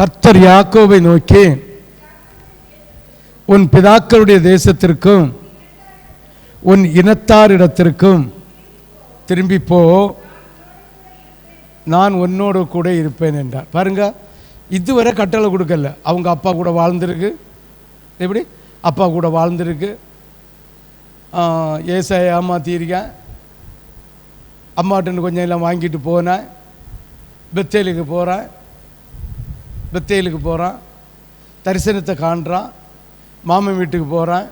கர்த்தர் யாக்கோவை நோக்கி உன் பிதாக்களுடைய தேசத்திற்கும் உன் இனத்தாரிடத்திற்கும் திரும்பி போ. நான் உன்னோடு கூட இருப்பேன் என்றார். பாருங்க இதுவரை கட்டளை கொடுக்கல. அவங்க அப்பா கூட வாழ்ந்திருக்கு. எப்படி? அப்பா கூட வாழ்ந்திருக்கு. ஏசாய ஏமாத்தியிருக்கேன். அம்மாட்டுன்னு கொஞ்சம் எல்லாம் வாங்கிட்டு போனேன். பெத்தேலுக்கு போகிறேன் பெத்தேலுக்கு போகிறான் தரிசனத்தை காண்றான் மாமன் வீட்டுக்கு போகிறான்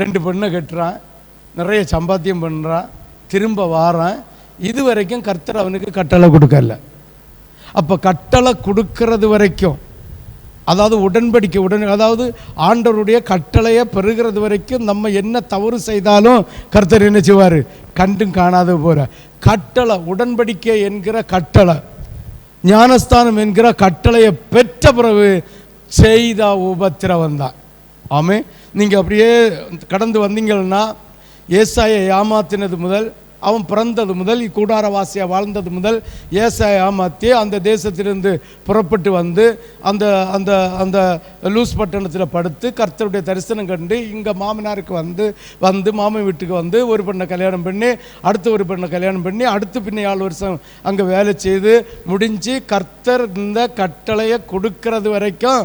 ரெண்டு பெண்ணை கட்டுறான் நிறைய சம்பாத்தியம் பண்ணுறான் திரும்ப வாரான். இது வரைக்கும் கர்த்தர் அவனுக்கு கட்டளை கொடுக்கல. அப்போ கட்டளை கொடுக்கறது வரைக்கும் அதாவது உடன்படிக்கை உடன் அதாவது ஆண்டவருடைய கட்டளையை பெறுகிறது வரைக்கும் நம்ம என்ன தவறு செய்தாலும் கர்த்தர் என்ன செய்வார்? கண்டும் காணாத போகிற கட்டளை உடன்படிக்கை என்கிற கட்டளை. ஞானஸ்தானம் என்கிற கட்டளையை பெற்ற பிறகு செய்த உபத்திரவம் தான். ஆமே நீங்கள் அப்படியே கடந்து வந்தீங்கன்னா ஏசாயை ஏமாத்தினது முதல் அவன் பிறந்தது முதல் கூடாரவாசியாக வாழ்ந்தது முதல் ஏசாயை ஏமாத்தி அந்த தேசத்திலிருந்து புறப்பட்டு வந்து அந்த அந்த அந்த லூஸ் பட்டணத்தில் படுத்து கர்த்தருடைய தரிசனம் கண்டு இங்கே மாமனாருக்கு வந்து வந்து மாமன் வீட்டுக்கு வந்து ஒரு பெண்ணை கல்யாணம் பண்ணி அடுத்து ஒரு பெண்ணை கல்யாணம் பண்ணி அடுத்து பின்ன ஏழு வருஷம் அங்கே வேலை செய்து முடிஞ்சு கர்த்தர் இந்த கட்டளையை கொடுக்கறது வரைக்கும்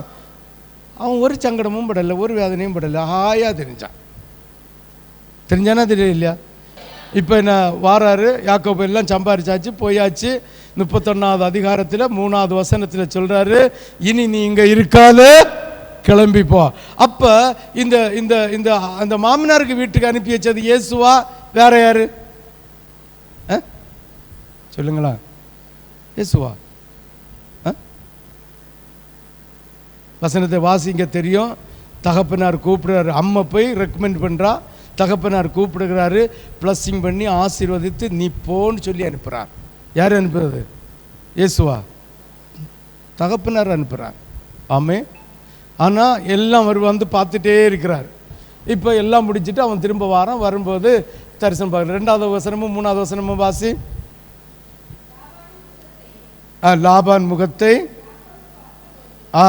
அவன் ஒரு சங்கடமும் படலை ஒரு வேதனையும் படலை ஹாயாக தெரிஞ்சான். தெரிஞ்சானா தெரியலையா? இப்போ என்ன வாராரு யாக்கோப்பு எல்லாம் சம்பாரிச்சாச்சு போயாச்சு. முப்பத்தொன்னாவது அதிகாரத்தில் மூணாவது வசனத்தில் சொல்கிறாரு இனி நீ இங்கே இருக்காத கிளம்பி போ. அப்போ இந்த இந்த இந்த அந்த மாமனாருக்கு வீட்டுக்கு அனுப்பி வச்சது இயேசுவா வேற யாரு? ஆ? சொல்லுங்களா. இயேசுவா? ஆ? வசனத்தை வாசிங்க தெரியும். தகப்பனார் கூப்பிடுறாரு. அம்மா போய் ரெக்கமெண்ட் பண்ணுறா தகப்பனார் கூப்பிடுகிறாரு ப்ளஸ்ஸிங் பண்ணி ஆசீர்வதித்து நீ போன்னு சொல்லி அனுப்புகிறார் யார் அனுப்புறது? இயேசுவா. தகப்பனார் அனுப்புகிறார் ஆமே ஆனால் எல்லாம் அவர் வந்து பார்த்துட்டே இருக்கிறார். இப்போ எல்லாம் முடிச்சுட்டு அவன் திரும்ப வாரம் வரும்போது தரிசனம் பார்க்குற ரெண்டாவது வசனமும் மூணாவது வசனமும் வாசி. ஆ லாபான் முகத்தை. ஆ.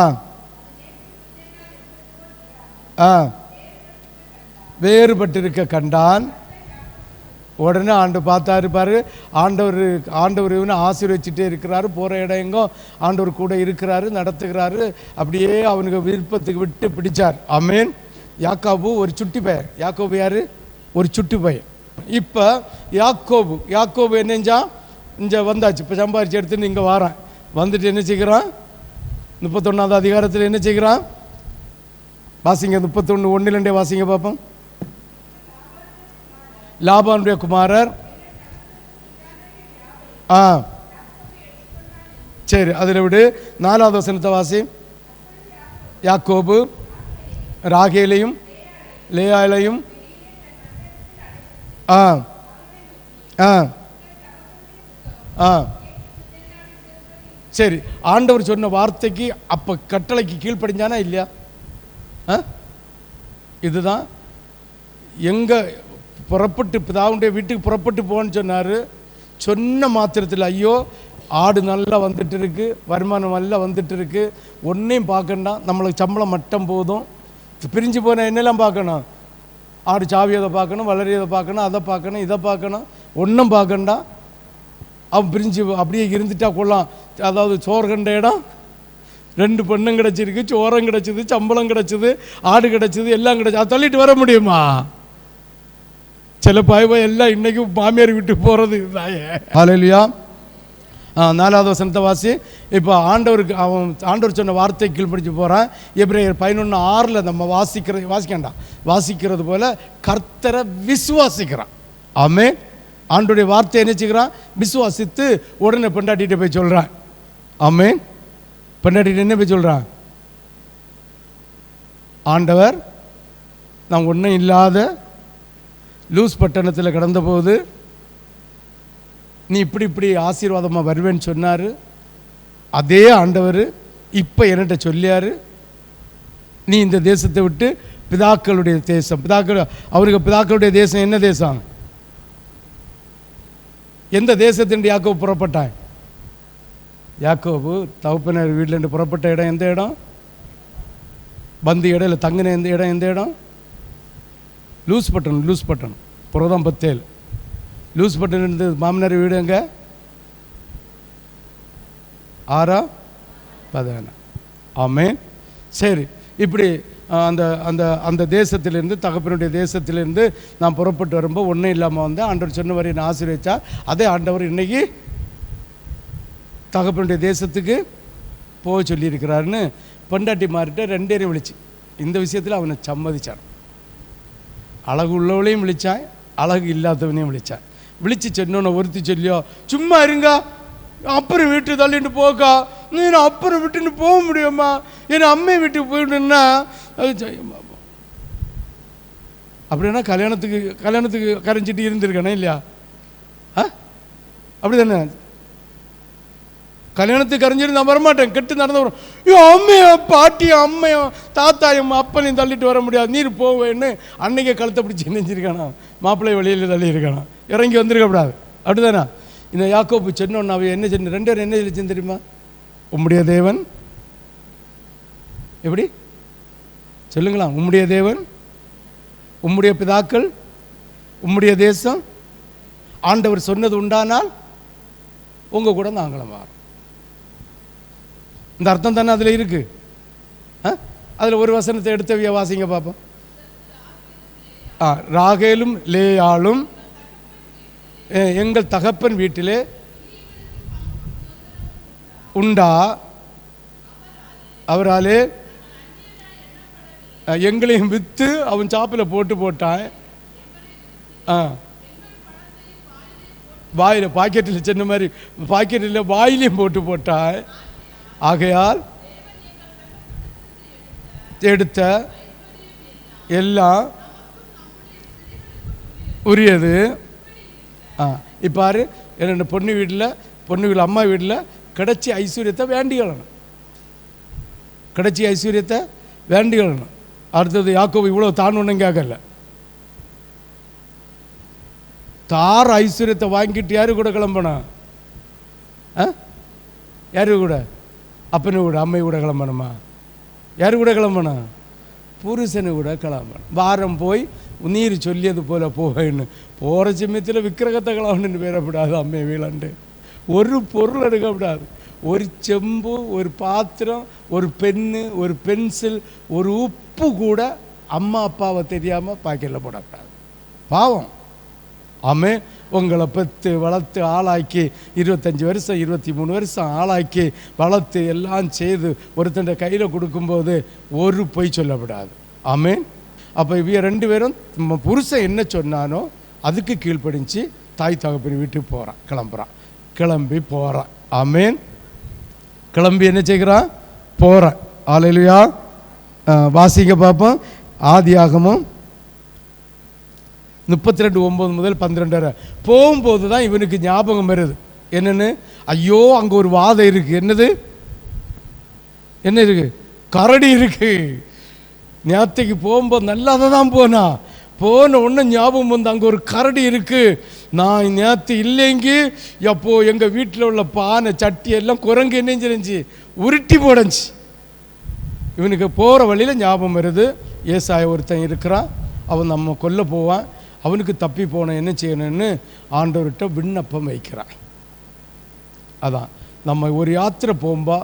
ஆ. வேறுபட்டிருக்க கண்டான். உடனே ஆண்டு பார்த்தா இருப்பார் ஆண்டவர் ஆண்டவர் இவனை ஆசீர்வச்சிட்டே இருக்கிறாரு போகிற இடம் எங்கும் ஆண்டவர் கூட இருக்கிறாரு நடத்துகிறாரு அப்படியே அவனுக்கு விருப்பத்துக்கு விட்டு பிடிச்சார். அமேன் யாக்காபு ஒரு சுட்டி பையன். யாக்கோபு யார்? ஒரு சுட்டி பையன். இப்போ யாக்கோபு யாக்கோபு என்னஞ்சா இங்கே வந்தாச்சு. இப்போ சம்பாரிச்சு எடுத்துன்னு இங்கே வாரான். வந்துட்டு என்ன செய்கிறான்? முப்பத்தொன்னாவது அதிகாரத்தில் என்ன செய்கிறான்? வாசிங்க முப்பத்தொன்று ஒன்று ரெண்டே வாசிங்க பார்ப்போம் லாபானுடைய குமாரர். ஆ. சரி அதில் விடு. நாலாவது வசனத்தை வாசி. யாக்கோபு ராகேலையும் லேயாலையும் ஆ. ஆ. ஆ. சரி ஆண்டவர் சொன்ன வார்த்தைக்கு அப்போ கட்டளைக்கு கீழ்ப்படிஞ்சானா இல்லையா? ஆ? இதுதான். எங்கே புறப்பட்டு பிதாவுடைய வீட்டுக்கு புறப்பட்டு போன்னு சொன்னார். சொன்ன மாத்திரத்தில் ஐயோ ஆடு நல்லா வந்துட்டு இருக்கு வருமானம் நல்லா வந்துட்டு இருக்கு ஒன்றையும் பார்க்கண்டாம் நம்மளுக்கு சம்பளம் மட்டும் போதும். பிரிஞ்சு போன என்னெல்லாம் பார்க்கணும்? ஆடு சாவியதை பார்க்கணும் வளரியதை பார்க்கணும் அதை பார்க்கணும் இதை பார்க்கணும் ஒன்றும் பார்க்கண்டாம் அவன் பிரிஞ்சு அப்படியே இருந்துட்டா கொள்ளலாம் அதாவது சோறு கண்ட இடம் ரெண்டு பெண்ணும் கிடச்சிருக்கு சோரம் கிடச்சிது சம்பளம் கிடச்சிது ஆடு கிடச்சிது எல்லாம் கிடச்சி அதை தள்ளிட்டு வர முடியுமா? சில பாய்வா எல்லாம் இன்னைக்கு மாமியார் விட்டு போகிறது இதுதாயே. ஹalleluya. நாலாவது வசனத்தை வாசி. இப்போ ஆண்டவருக்கு அவன் ஆண்டவர் சொன்ன வார்த்தை கீழ்படிச்சு போகிறான் எப்ரேயர் பதினொன்று ஆறில் நம்ம வாசிக்கிறது வாசிக்கண்டாம் வாசிக்கிறது போல கர்த்தரை விசுவாசிக்கிறான். ஆமே ஆண்டுடைய வார்த்தை என்ன செய்கிறான்? விசுவாசித்து உடனே பெண்டாட்டிகிட்ட போய் சொல்கிறான் ஆமே பெண்டாட்டிகிட்ட என்ன போய் சொல்கிறான் ஆண்டவர் நான் ஒன்றும் இல்லாத லூஸ் பட்டணத்தில் கடந்தபோது நீ இப்படி இப்படி ஆசீர்வாதமாக வருவேன்னு சொன்னார். அதே ஆண்டவர் இப்போ என்கிட்ட சொல்லியார். நீ இந்த தேசத்தை விட்டு பிதாக்களுடைய தேசம் பிதாக்கள் அவருக்கு பிதாக்களுடைய தேசம் என்ன தேசம்? எந்த தேசத்தின் யாக்கோ புறப்பட்டான் யாக்கோபு தகுப்பினர் வீட்டிலேருந்து புறப்பட்ட இடம் எந்த இடம்? வந்து இடையில தங்கின எந்த இடம் எந்த இடம்? Loose button loose button. புரதம் பத்தேல். லூஸ் பட்டன் இருந்து மாமனார் வீடு எங்க? ஆறா? பதினா ஆமே சரி இப்படி அந்த அந்த அந்த தேசத்திலிருந்து தகப்பனுடைய தேசத்திலிருந்து நான் புறப்பட்டு வரும்போது ஒன்றும் இல்லாமல் வந்து ஆண்டவர் சொன்ன வரை நான் அதே ஆண்டவர் இன்றைக்கி தகப்பனுடைய தேசத்துக்கு போக சொல்லியிருக்கிறாருன்னு பொண்டாட்டி மாறிட்ட ரெண்டேரையும் விழிச்சு. இந்த விஷயத்தில் அவனை சம்மதிச்சான். அழகு உள்ளவளையும் விழிச்சான் அழகு இல்லாதவனையும் விழிச்சான் விழிச்சு சொன்னோன்னு ஒருத்தி சொல்லியோ சும்மா இருங்க. அப்புறம் வீட்டு தள்ளிட்டு போக்கா நீ அப்புறம் விட்டுன்னு போக முடியுமா? என் அம்மை வீட்டுக்கு போயிட்டுன்னா அது அப்படின்னா கல்யாணத்துக்கு கல்யாணத்துக்கு கரைஞ்சிட்டு இருந்திருக்கணும் இல்லையா? ஆ? அப்படி தானே கல்யாணத்துக்கு கரைஞ்சிட்டு நான் வரமாட்டேன். கெட்டு நடந்து வரும். ஐயோ அம்மையும் பாட்டியும் அம்மையும் தாத்தாயும் அப்பனையும் தள்ளிட்டு வர முடியாது. நீர் போவேன்னு அன்னைக்கே கழுத்தை பிடிச்சி நெஞ்சிருக்கானா? மாப்பிள்ளை வெளியில் தள்ளியிருக்கானா? இறங்கி வந்திருக்கக்கூடாது அப்படிதானா? இந்த யாக்கோப்பு சென்னொன்னு அவை என்ன சென்று ரெண்டு பேரும் என்ன செஞ்சு தெரியுமா? உம்முடைய தேவன். எப்படி? சொல்லுங்களா உம்முடைய தேவன் உம்முடைய பிதாக்கள் உம்முடைய தேசம் ஆண்டவர் சொன்னது உண்டானால் உங்கள் கூட நாங்களும் வரோம். இந்த அர்த்தம் தானே அதில் இருக்கு? அதில் ஒரு வசனத்தை எடுத்தவிய வாசிங்க பார்ப்போம் ஆ ராகேலும் லேயாலும் எங்கள் தகப்பன் வீட்டிலே உண்டா? அவராலே? எங்களையும் விற்று அவன் சாப்பில் போட்டு போட்டான். ஆ. வாயில் பாக்கெட்டில் சின்ன மாதிரி பாக்கெட்டில் வாயிலையும் போட்டு போட்டான். ஆகையால் எடுத்த எல்லாம் உரியது. ஆ இப்பாரு என்னென்ன பொண்ணு வீட்டில் பொண்ணு வீட்டில் அம்மா வீட்டில் கிடைச்சி ஐஸ்வர்யத்தை வேண்டிக்கணும் கிடைச்சி ஐஸ்வர்யத்தை வேண்டிக்கொள்ளணும் அடுத்தது யாக்கோ இவ்வளோ தாண்டணும் கேட்கல தார் ஐஸ்வர்யத்தை வாங்கிட்டு யாரு கூட கிளம்பணும்? ஆ? யாரு கூட? அப்பனு கூட அம்மை கூட கிளம்பணுமா? யார் கூட கிளம்பணும்? புருஷனு கூட கிளம்பணும். வாரம் போய் நீர் சொல்லியது போல் போகன்னு போகிற சமயத்தில் விக்கிரகத்தை கிளம்பணுன்னு பேரப்படாது அம்மை வீழண்டு. ஒரு பொருள் எடுக்கக்கூடாது ஒரு செம்பு ஒரு பாத்திரம் ஒரு பென்னு ஒரு பென்சில் ஒரு உப்பு கூட அம்மா அப்பாவை தெரியாமல் பாக்கெட்டில் போடக்கூடாது பாவம். ஆமே உங்களை பெற்று வளர்த்து ஆளாக்கி இருபத்தஞ்சி வருஷம் இருபத்தி மூணு வருஷம் ஆளாக்கி வளர்த்து எல்லாம் செய்து ஒருத்தன் கையில் கொடுக்கும்போது ஒரு பொய் சொல்லப்படாது. ஆமே அப்போ இவ ரெண்டு பேரும் புருஷன் என்ன சொன்னானோ அதுக்கு கீழ்ப்படிஞ்சு தாய் தகப்பின் வீட்டுக்கு போகிறான் கிளம்புறான். கிளம்பி போகிறான் ஆமேன். கிளம்பி என்ன செய்கிறான்? போகிறான் ஆலையிலையா வாசிக்க பார்ப்போம் ஆதியாகமும் முப்பத்தி ரெண்டு ஒம்பது முதல் பன்னிரெண்டு வரை. போகும்போது தான் இவனுக்கு ஞாபகம் வருது. என்னென்னு? ஐயோ அங்கே ஒரு வாதை இருக்குது என்னது? என்ன இருக்கு? கரடி இருக்கு. நேத்தைக்கு போகும்போது நல்லாத தான் போனா. போன உடனே ஞாபகம் வந்து அங்கே ஒரு கரடி இருக்கு. நான் நேற்று இல்லைங்கி எப்போ எங்கள் வீட்டில் உள்ள பானை சட்டி எல்லாம் குரங்கு என்ன செஞ்சிருந்துச்சு உருட்டி போடஞ்சி இவனுக்கு போகிற வழியில் ஞாபகம் வருது. ஏசாய ஒருத்தன் இருக்கிறான். அவன் நம்ம கொல்ல போவான். அவனுக்கு தப்பி போன என்ன செய்யணும்னு ஆண்டவர்கிட்ட விண்ணப்பம் வைக்கிறான் அதான் நம்ம ஒரு யாத்திரை போகும்பா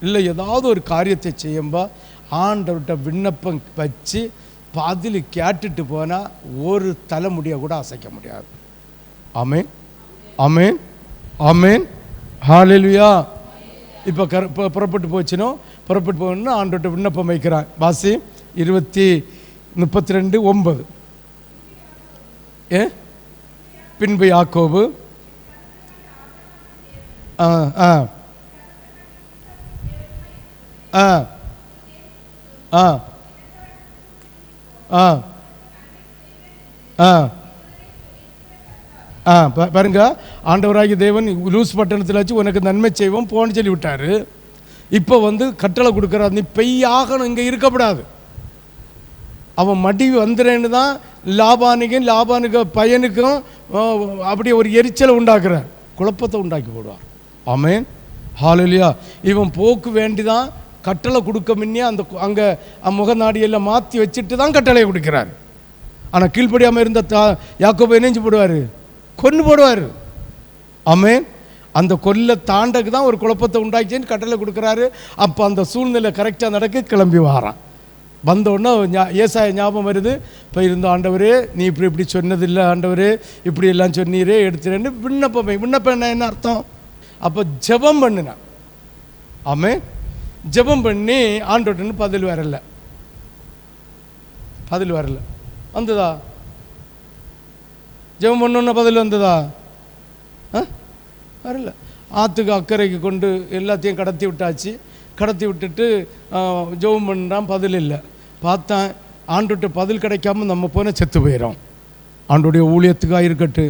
இல்லை ஏதாவது ஒரு காரியத்தை செய்யும்பா ஆண்டவர்கிட்ட விண்ணப்பம் வச்சு பதில் கேட்டுட்டு போனால் ஒரு தலைமுடியை கூட அசைக்க முடியாது. ஆமேன். ஆமேன். ஆமேன். ஹாலெலுயா இப்போ கர புறப்பட்டு போச்சுனோ புறப்பட்டு போகணும்னு ஆண்டோட்ட விண்ணப்பம் வைக்கிறான் வாசி இருபத்தி முப்பத்தி ரெண்டு ஒன்பது. பின்பு யாக்கோபு. ஆ ஆ. ஆ. ஆ. ஆ. ஆ. ஆ பா- பாருங்க. ஆண்டவராகிய தேவன் லூஸ் பட்டணத்தில் வச்சு உனக்கு நன்மை செய்வோம் போன்னு சொல்லி விட்டாரு. இப்போ வந்து கட்டளை கொடுக்குறாரு. நீ பெய்யாகணும் இங்கே இருக்கப்படாது. அவன் மடி வந்துடுறேன்னு தான் லாபானுக்கும் லாபானுக்கு பையனுக்கும் அப்படியே ஒரு எரிச்சலை உண்டாக்குறார். குழப்பத்தை உண்டாக்கி போடுவார். ஆமேன். ஹாலலியா இவன் போக்கு வேண்டிதான் கட்டளை கொடுக்க முன்னே அந்த அங்கே முகநாடியெல்லாம் மாற்றி வச்சுட்டு தான் கட்டளையை கொடுக்கிறார். ஆனால் கீழ்ப்படியாமல் இருந்த தா யாக்கோபை இணைஞ்சு போடுவார் கொன்று போடுவார். ஆமேன். அந்த கொல்லை தாண்டக்கு தான் ஒரு குழப்பத்தை உண்டாக்கின்னு கட்டளை கொடுக்குறாரு. அப்போ அந்த சூழ்நிலை கரெக்டாக நடக்க கிளம்பி வாரான். வந்தோடனே ஏசாய ஞாபகம் வருது. இப்போ இருந்த ஆண்டவரே நீ இப்படி இப்படி சொன்னதில்லை ஆண்டவரே இப்படி எல்லாம் சொன்னீரே எடுத்துறேன்னு விண்ணப்பம் விண்ணப்பம் என்ன என்ன அர்த்தம்? அப்போ ஜெபம் பண்ணினான் ஆமே ஜெபம் பண்ணி ஆண்டோட்டன்னு பதில் வரல. பதில் வரல. வந்ததா? ஜெபம் பண்ணோன்னா பதில் வந்ததா? ஆ? வரல. ஆற்றுக்கு அக்கறைக்கு கொண்டு எல்லாத்தையும் கடத்தி விட்டாச்சு. கடத்தி விட்டுட்டு ஜெபம் பண்ணுறான் பதில் இல்லை. பார்த்தேன் ஆண்டுகிட்ட பதில் கிடைக்காம நம்ம போனால் செத்து போயிடும் ஆண்டுடைய ஊழியத்துக்காக இருக்கட்டு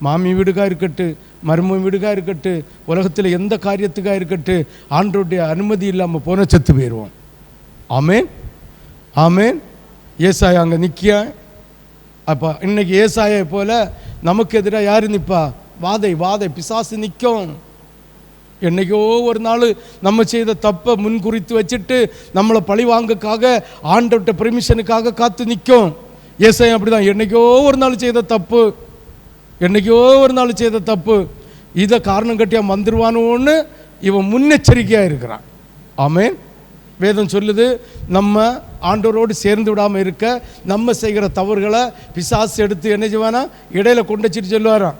மாமி வீடுக்காக இருக்கட்டு மரும வீடுக்காக இருக்கட்டு உலகத்தில் எந்த காரியத்துக்காக இருக்கட்டு ஆண்டோடைய அனுமதி இல்லாமல் போனால் செத்து போயிடுவோம் ஆமேன். ஆமேன். ஏசாயா அங்கே நிற்க அப்போ இன்னைக்கு ஏசாயை போல நமக்கு எதிராக யார் நிற்பா வாதை வாதை பிசாசு நிற்கும் என்னைக்கோ ஒரு நாள் நம்ம செய்த தப்பை முன்குறித்து வச்சுட்டு நம்மளை பழி வாங்கக்காக ஆண்டவட்ட பெர்மிஷனுக்காக காத்து நிற்கும். ஏசாயம் அப்படிதான். என்னைக்கோ ஒரு நாள் செய்த தப்பு என்னைக்கோ ஒரு நாள் செய்த தப்பு இதை காரணம் கட்டியா வந்துடுவானோன்னு இவன் முன்னெச்சரிக்கையாக இருக்கிறான். ஆமேன். வேதம் சொல்லுது நம்ம ஆண்டவரோடு சேர்ந்து விடாமல் இருக்க நம்ம செய்கிற தவறுகளை பிசாசு எடுத்து என்ன செய்வானா? இடையில கொண்டு வச்சுட்டு சொல்லுவாராம்.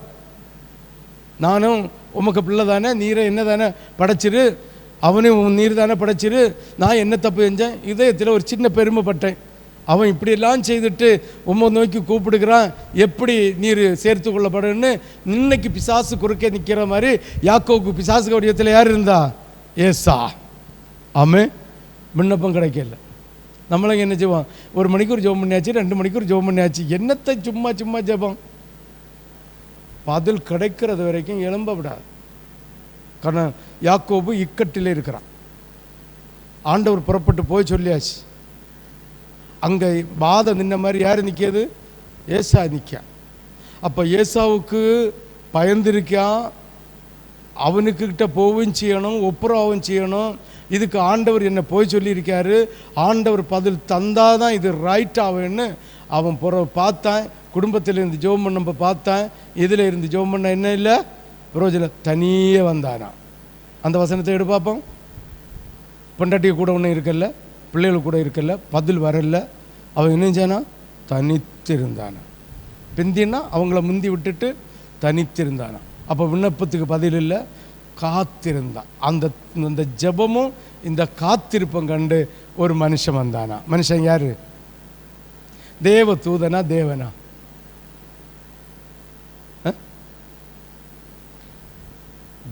நானும் உமக்கு பிள்ளை தானே நீரை என்ன தானே படைச்சிரு அவனையும் உன் நீர் தானே படைச்சிரு நான் என்ன தப்பு செஞ்சேன்? இதயத்தில் ஒரு சின்ன பெருமைப்பட்டேன் அவன் இப்படியெல்லாம் செய்துட்டு உம்மை நோக்கி கூப்பிடுகிறான் எப்படி நீர் சேர்த்து கொள்ளப்படுன்னு இன்னைக்கு பிசாசு குறுக்கே நிற்கிற மாதிரி யாக்கோவுக்கு பிசாசு வடிவத்தில் யார் இருந்தா? ஏசா. ஆமே விண்ணப்பம் கிடைக்கல. நம்மளும் என்ன செய்வோம்? ஒரு மணிக்கு ஒரு ஜெபம் பண்ணியாச்சு ரெண்டு மணிக்கு ஒரு ஜெபம் பண்ணியாச்சு. என்னத்தை சும்மா சும்மா ஜெபம்? பதில் கிடைக்கிறது வரைக்கும் எழும்ப விடாது. காரணம் யாக்கோபு இக்கட்டில் இருக்கிறான். ஆண்டவர் புறப்பட்டு போய் சொல்லியாச்சு. அங்கே பாதம் நின்ன மாதிரி யார் நிற்கிறது ஏசா நிற்கா அப்போ ஏசாவுக்கு பயந்திருக்கான் அவனுக்கு கிட்ட போவும் செய்யணும் ஒப்புரவும் செய்யணும். இதுக்கு ஆண்டவர் என்னை போய் சொல்லியிருக்காரு. ஆண்டவர் பதில் தந்தாதான் இது ரைட் ஆகும்னு அவன் புற பார்த்தான். குடும்பத்தில் இருந்து ஜோம் பண்ண பார்த்தேன். இதில் இருந்து ஜோம் பண்ண என்ன இல்லை? ரோஜில் தனியே வந்தானா. அந்த வசனத்தை எடு பார்ப்போம் கூட ஒன்றும் இருக்கல பிள்ளைகள் கூட இருக்கல பதில் வரல அவன் என்ன தனித்து தனித்திருந்தானா. பிந்தின்னா அவங்கள முந்தி விட்டுட்டு தனித்திருந்தானா. அப்போ விண்ணப்பத்துக்கு பதில் இல்லை காத்திருந்தான். அந்த அந்த ஜெபமும் இந்த காத்திருப்பம் கண்டு ஒரு மனுஷன் வந்தானா. மனுஷன் யார்? தேவ தூதனா தேவனா?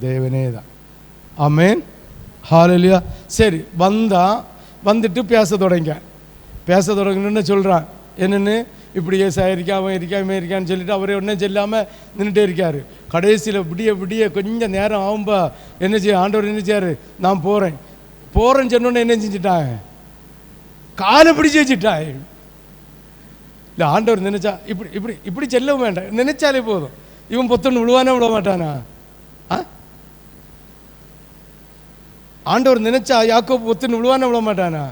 தேவனே தான் ஆமேன். ஹாலலியா சரி வந்தா வந்துட்டு பேச தொடங்க. பேச தொடங்கணுன்னு சொல்கிறான் என்னென்னு? இப்படி ஏசா இருக்கா அவன் இருக்கா இவன் இருக்கான்னு சொல்லிட்டு அவரே ஒன்றும் சொல்லாமல் நின்றுட்டே இருக்காரு. கடைசியில் விடிய விடிய கொஞ்சம் நேரம் ஆகும்பா என்ன செய்ய ஆண்டவர் என்ன செய்யாரு நான் போகிறேன் போகிறேன்னு சொன்னோன்னே என்ன செஞ்சிட்டான்? காலை பிடிச்சி வச்சுட்டான். இல்லை ஆண்டவர் நினைச்சா இப்படி இப்படி இப்படி செல்லவும் வேண்டாம். நினைச்சாலே போதும். இவன் பொத்தன்னு விழுவானே விட மாட்டானா? ஆ? ஆண்டவர் நினைச்சா யாக்கோப்பு ஒத்துன்னு விழுவான விட மாட்டானா?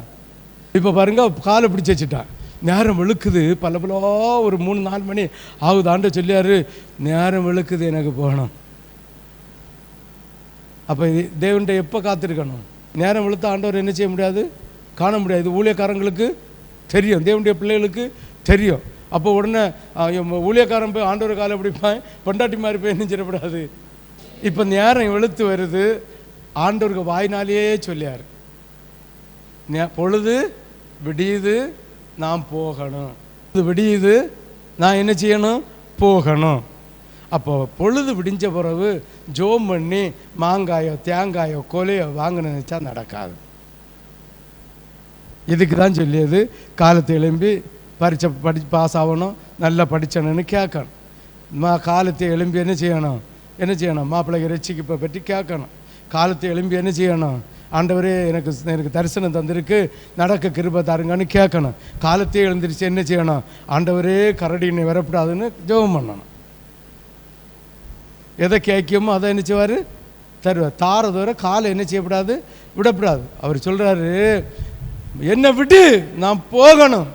இப்போ பாருங்க காலை பிடிச்சி வச்சுட்டான் நேரம் வெளுக்குது பல பலோ ஒரு மூணு நாலு மணி ஆகுது. ஆண்டவர் சொல்லியாரு நேரம் வெளுக்குது எனக்கு போகணும். அப்போ தேவன்கிட்ட எப்போ காத்திருக்கணும்? நேரம் வெளுத்த ஆண்டவர் என்ன செய்ய முடியாது? காண முடியாது. ஊழியக்காரங்களுக்கு தெரியும். தேவனுடைய பிள்ளைகளுக்கு தெரியும். அப்போ உடனே ஊழியக்காரன் போய் ஆண்டவர் காலை பிடிப்பான். பொண்டாட்டி மாதிரி போய் என்ன செய்யக்கூடாது இப்போ நேரம் வெளுத்து வருது. ஆண்டவருக்கு வாய்னாலேயே சொல்லியார். பொழுது விடியுது நான் போகணும். இது விடியுது நான் என்ன செய்யணும்? போகணும். அப்போ பொழுது விடிஞ்ச பிறகு ஜோம் பண்ணி மாங்காயோ தேங்காயோ கொலையோ வாங்கின நினச்சா நடக்காது. இதுக்கு தான் சொல்லியது காலத்தை எழும்பி பரீட்சை படி பாஸ் ஆகணும் நல்லா படிச்சணுன்னு கேட்கணும். மா காலத்தை எழும்பி என்ன செய்யணும்? என்ன செய்யணும்? மாப்பிள்ளைக்கு ரசிக்கப்பை இப்போ பற்றி கேட்கணும். காலத்தை எழும்பி என்ன செய்யணும்? ஆண்டவரே எனக்கு எனக்கு தரிசனம் தந்திருக்கு. நடக்க கிருபை தாருங்கன்னு கேட்கணும். காலத்தையே எழுந்திருச்சு என்ன செய்யணும்? ஆண்டவரே கரடினை வரப்படாதுன்னு ஜெபம் பண்ணணும். எதை கேட்குமோ அதை என்ன செய்வார்? தருவார். தாரது வரை காலை என்ன செய்யக்கூடாது விடப்படாது. அவர் சொல்கிறாரு என்னை விட்டு நான் போகணும்.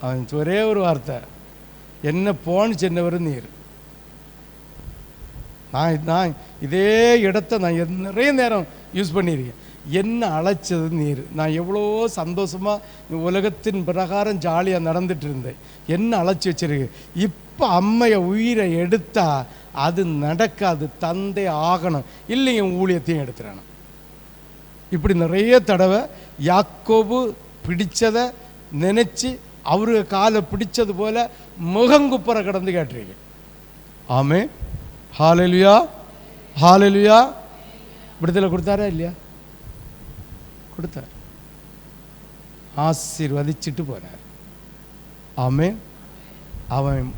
அவன் ஒரே ஒரு வார்த்தை என்ன போன்னு சென்னவர் நீர். நான் நான் இதே இடத்த நான் நிறைய நேரம் யூஸ் பண்ணியிருக்கேன். என்ன அழைச்சது நீர்? நான் எவ்வளோ சந்தோஷமாக உலகத்தின் பிரகாரம் ஜாலியாக நடந்துட்டு இருந்தேன். என்ன அழைச்சி வச்சிருக்கு? இப்போ அம்மையை உயிரை எடுத்தால் அது நடக்காது. தந்தை ஆகணும். இல்லைங்க ஊழியத்தையும் எடுத்துறணும் இப்படி நிறைய தடவை யாக்கோபு பிடிச்சதை நினச்சி அவரு காலை பிடிச்சது போல முகங்குப்புற கடந்து கேட்டிருக்கேன். ஆமே ஹாலெலுயா ஹாலெலுயா விடுதலை கொடுத்தாரா இல்லையா? கொடுத்தார். ஆசீர்வதிச்சிட்டு போனார் ஆமே அவன்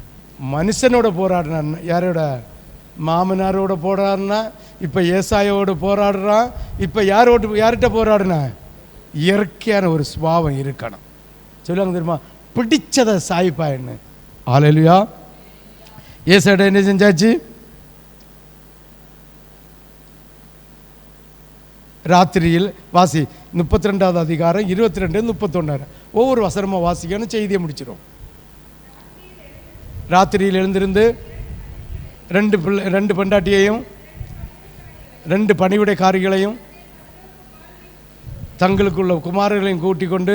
மனுஷனோட போராடினான் யாரோட? மாமனாரோட போராடினா இப்போ ஏசாயோடு போராடுறான். இப்போ யாரோட யார்கிட்ட போராடினா? இயற்கையான ஒரு சுபாவம் இருக்கணும். சொல்லுவாங்க தெரியுமா? பிடிச்சதை சாய்ப்பாயின்னு ஆலையிலையா ஏசாட என்ன செஞ்சாச்சு? ராத்திரியில் வாசி முப்பத்தி ரெண்டாவது அதிகாரம் இருபத்தி ரெண்டு முப்பத்தொன்னாரு ஒவ்வொரு வசனமாக வாசிக்கணும் செய்தியை முடிச்சிடும் ராத்திரியில் எழுந்திருந்து ரெண்டு பிள்ளை ரெண்டு பெண்டாட்டியையும் ரெண்டு பணிவிடைக்காரிகளையும் தங்களுக்குள்ள குமாரர்களையும் கூட்டிக் கொண்டு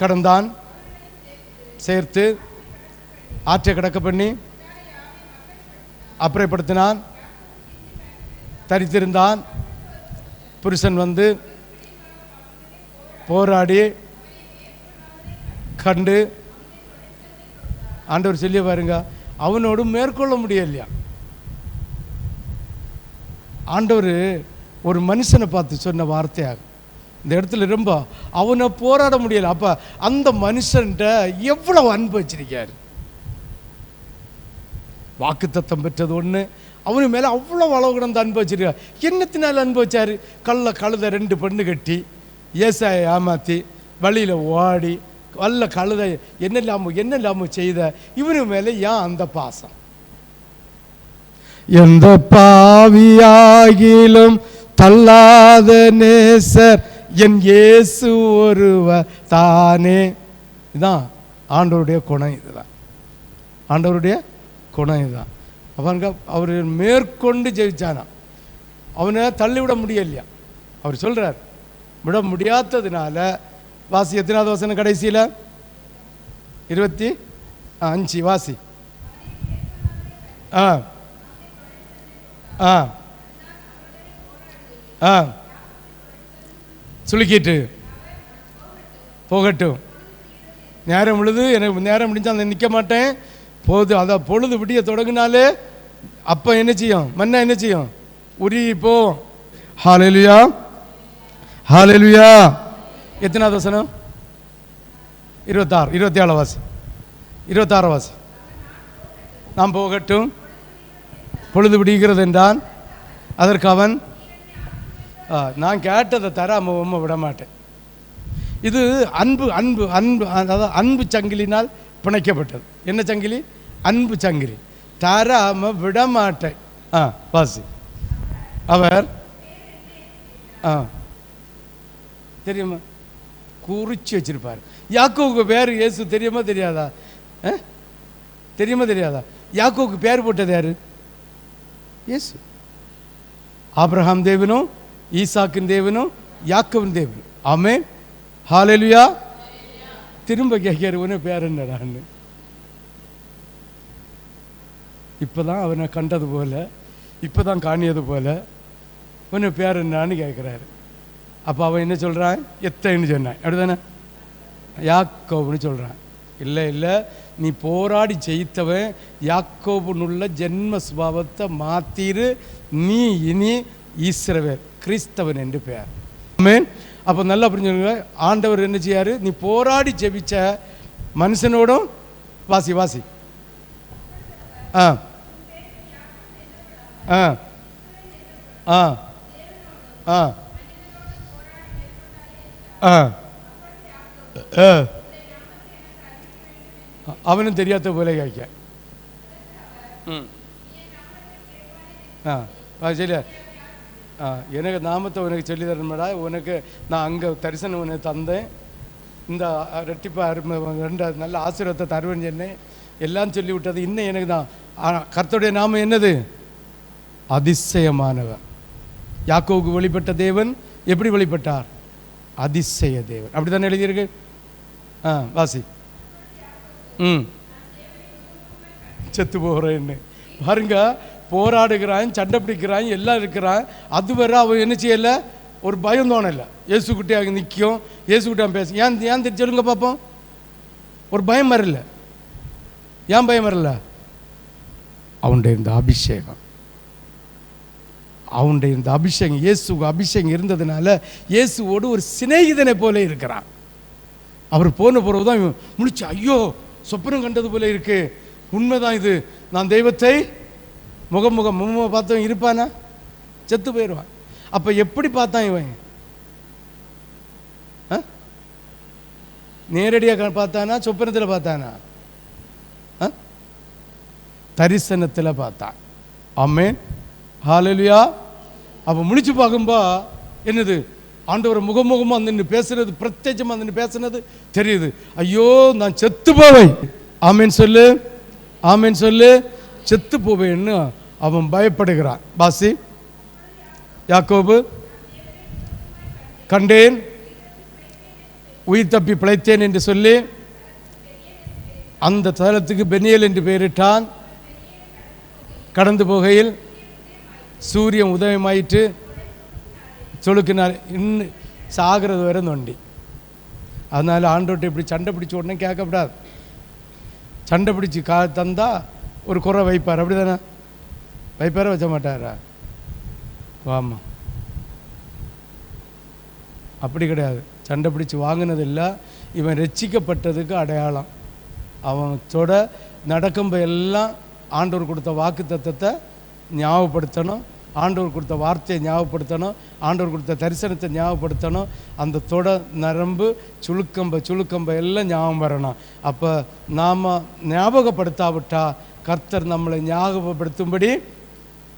கடந்தான் சேர்த்து ஆற்றை கடக்க பண்ணி அப்புறப்படுத்தினான். தரித்திருந்தான். புருஷன் வந்து போராடி கண்டு ஆண்டவர் சொல்லி பாருங்க அவனோடு மேற்கொள்ள முடியலையா? ஆண்டவர் ஒரு மனுஷனை பார்த்து சொன்ன வார்த்தையாக இந்த இடத்துல ரொம்ப அவனை போராட முடியல. அப்போ அந்த மனுஷன்கிட்ட எவ்வளவு அன்பு வச்சிருக்காரு? வாக்குத்தத்தம் பெற்றது ஒன்று அவனு மேலே அவ்வளோ அளவு கிடந்து அன்பு வச்சிருக்காரு என்னத்தினால கல்ல கழுத ரெண்டு பெண்ணு கட்டி ஏசாயை ஏமாத்தி வழியில் ஓடி வல்ல கழுத என்ன இல்லாம என்ன இல்லாம செய்த இவனு மேலே ஏன் அந்த பாசம்? எந்த பாவியாகிலும் தள்ளாத நேசர் என் இயேசு ஒருவர் தானே. இதுதான் ஆண்டவருடைய குணம் இதுதான். ஆண்டவருடைய குணம் இதுதான். அவனுக்கு அவர் மேற்கொண்டு ஜெயிச்சானா? அவனை தள்ளிவிட முடியலையா? அவர் சொல்கிறார் விட முடியாததுனால வாசி எத்தனாவது வசனம் கடைசியில்? இருபத்தி ஆ, அஞ்சு வாசி. ஆ. ஆ. ஆ. சுளுக்கிட்டு. போகட்டும். நேரம் விழுது எனக்கு நேரம் முடிஞ்சால் அந்த நிற்க மாட்டேன். போது அதை பொழுது விடிய தொடங்கினாலே அப்போ என்ன செய்யும்? மண்ணா என்ன செய்யும்? உருகி போவோம் ஹாலெலுயா ஹாலெலுயா எத்தனாவது வசனம்? இருபத்தாறு. இருபத்தி ஏழு வாசி இருபத்தாறு வாசி நாம் போகட்டும். பொழுது விடுகிறது என்றான் அதற்கு அவன் நான் கேட்டதை தராம உம்மை விட மாட்டேன். இது அன்பு அன்பு அன்பு அதாவது அன்பு சங்கிலினால் பிணைக்கப்பட்டது. என்ன சங்கிலி? அன்பு சங்கிலி. தராம விட மாட்டேன் ஆ வாசி. அவர் ஆ. தெரியுமா? குறிச்சு வச்சிருப்பார். யாக்கோவுக்கு பேர் இயேசு தெரியுமா தெரியாதா? ஆ? தெரியுமா தெரியாதா? யாக்கோவுக்கு பேர் போட்டது யாரு? இயேசு. ஆப்ரஹாம் தேவனும் ஈசாக்கின் தேவனும் யாக்கவன் தேவனும். ஆமே ஹாலெலுயா திரும்ப கேட்கிற உன பேர் என்னடான்னு. இப்போ தான் அவனை கண்டது போல இப்பதான் காணியது போல். உன்னை பேர் என்னான்னு கேட்குறாரு அப்போ அவன் என்ன சொல்கிறான் எத்தைன்னு சொன்னான். அப்படிதானே யாக்கோவுன்னு சொல்கிறான் இல்லை இல்லை நீ போராடி ஜெயித்தவன் யாக்கோபுனுள்ள ஜென்ம சுபாவத்தை மாத்திரு. நீ இனி ஈஸ்வரவேல் கிறிஸ்தவன் என்று பெயர். மீன் அப்போ நல்லா புரிஞ்சுங்க ஆண்டவர் என்ன செய்யாரு? நீ போராடி ஜெபிச்ச மனுஷனோடும் வாசி வாசி. ஆ. ஆ ஆ ஆ ஆ ஆ അവനും தெரியாத പോലെ കഴിക്കാൻ ആ ஆ சரியா ஆ எனக்கு நாமத்தை உனக்கு சொல்லி தரணுமாடா உனக்கு நான் அங்கே தரிசனம் உனக்கு தந்தேன் இந்த ரெட்டிப்பா அருமை ரெண்டு நல்ல ஆசீர்வாதத்தை தருவேன்னு சொன்னேன் எல்லாம் சொல்லி விட்டது இன்னும் எனக்கு தான் ஆனா, கர்த்தருடைய நாமம் என்னது அதிசயமானவர். யாக்கோவுக்கு வெளிப்பட்ட தேவன் எப்படி வெளிப்பட்டார்? அதிசய தேவன். அப்படி தானே எழுதியிருக்கு? ஆ வாசி. ம். செத்து போகிறேன்னு பாருங்க போராடுகிறான் சண்டை பிடிக்கிறான் எல்லாம் இருக்கிறான். அது வரை அவன் என்ன செய்யலை? ஒரு பயம் தோணலை. இயேசுக்கிட்டே நிற்கும் இயேசுக்கிட்டே அவன் பேச ஏன் ஏன் தெரிஞ்சு சொல்லுங்க பார்ப்போம் ஒரு பயம் வரல. ஏன் பயம் வரல? அவனுடைய இந்த அபிஷேகம். அவனுடைய இந்த அபிஷேகம் இயேசுக்கு அபிஷேகம் இருந்ததுனால இயேசுவோடு ஒரு சிநேகிதனை போல இருக்கிறான். அவர் போன பிறகு தான் முடிச்சு ஐயோ சொப்பனம் கண்டது போல இருக்கு. உண்மைதான் இது. நான் தெய்வத்தை முகம் முகம் முகமாக பார்த்தவன் இருப்பானா? செத்து போயிடுவான். அப்போ எப்படி பார்த்தான் இவன்? நேரடியாக பார்த்தானா? சொப்பனத்தில் பார்த்தானா? ஆ? தரிசனத்தில் பார்த்தான். ஆமேன். ஹாலலுயா அப்போ முடிச்சு பார்க்கும்போ என்னது? ஆண்டவர் முகமுகமாக நின்று பேசுறது பிரத்யட்சமாக நின்று பேசுனது தெரியுது. ஐயோ நான் செத்து போவேன். ஆமேன் சொல்லு. ஆமேன் சொல்லு. செத்து போவேன்னு அவன் பயப்படுகிறான். பாசி. யாக்கோபு. கண்டேன். உயிர் தப்பி பிழைத்தேன் என்று சொல்லி அந்த தலத்துக்கு பெனியல் என்று பெயரிட்டான். கடந்து போகையில் சூரியன் உதயமாயிட்டு சொலுக்கினார் இன்னும் சாகிறது வரை நொண்டி. அதனால் ஆண்டோட்ட இப்படி சண்டை பிடிச்ச உடனே கேட்கக்கூடாது சண்டை பிடிச்சி கா தந்தால் ஒரு குறை வைப்பார். அப்படி தானே வைப்பாரா வைக்க மாட்டாரா? ஆமாம் அப்படி கிடையாது. சண்டை பிடிச்சி வாங்கினது இல்லை. இவன் ரட்சிக்கப்பட்டதுக்கு அடையாளம். அவன் தொட நடக்கும்போது எல்லாம் ஆண்டோர் கொடுத்த வாக்கு தத்தத்தை ஞாபகப்படுத்தணும். ஆண்டவர் கொடுத்த வார்த்தையை ஞாபகப்படுத்தணும். ஆண்டவர் கொடுத்த தரிசனத்தை ஞாபகப்படுத்தணும். அந்த தொட நரம்பு சுழுக்கம்ப சுழுக்கம்ப எல்லாம் ஞாபகம் வரணும். அப்போ நாம் ஞாபகப்படுத்தாவிட்டா கர்த்தர் நம்மளை ஞாபகப்படுத்தும்படி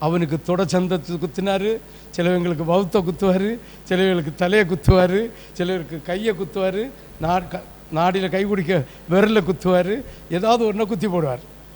அவனுக்கு தொட சந்தத்தை குத்தினார் சிலவங்களுக்கு பௌத்த குத்துவார் சிலவங்களுக்கு தலையை குத்துவார் சிலருக்கு கையை குத்துவார் நாட் நாடியில் கை குடிக்க விரலில் குத்துவார் ஏதாவது ஒன்றை குத்தி போடுவார்.